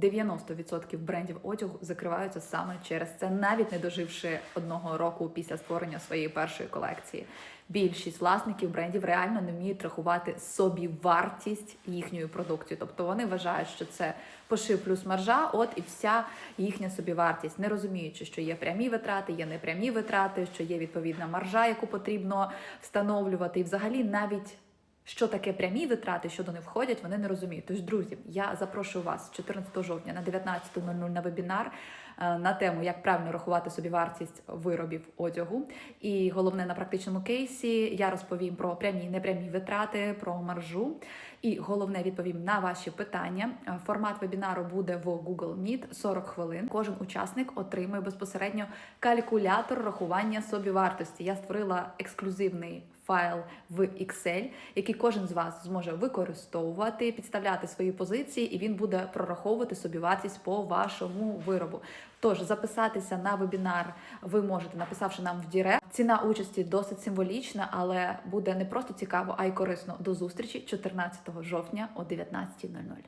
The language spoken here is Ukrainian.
90% брендів одягу закриваються саме через це, навіть не доживши одного року після створення своєї першої колекції. Більшість власників брендів реально не вміють рахувати собі вартість їхньої продукції. Тобто вони вважають, що це пошив плюс маржа, от і вся їхня собівартість, не розуміючи, що є прямі витрати, є непрямі витрати, що є відповідна маржа, яку потрібно встановлювати, і взагалі навіть. Що таке прямі витрати, що до них входять, вони не розуміють. Тож, друзі, я запрошую вас 14 жовтня на 19.00 на вебінар е, на тему, як правильно рахувати собі вартість виробів одягу. І головне на практичному кейсі я розповім про прямі і непрямі витрати, про маржу. І головне відповім на ваші питання. Е, Формат вебінару буде в Google Meet 40 хвилин. Кожен учасник отримує безпосередньо калькулятор рахування собівартості. Я створила ексклюзивний файл в Excel, який кожен з вас зможе використовувати, підставляти свої позиції, і він буде прораховувати собі вартість по вашому виробу. Тож записатися на вебінар ви можете, написавши нам в Дірект. Ціна участі досить символічна, але буде не просто цікаво, а й корисно. До зустрічі 14 жовтня о 19.00.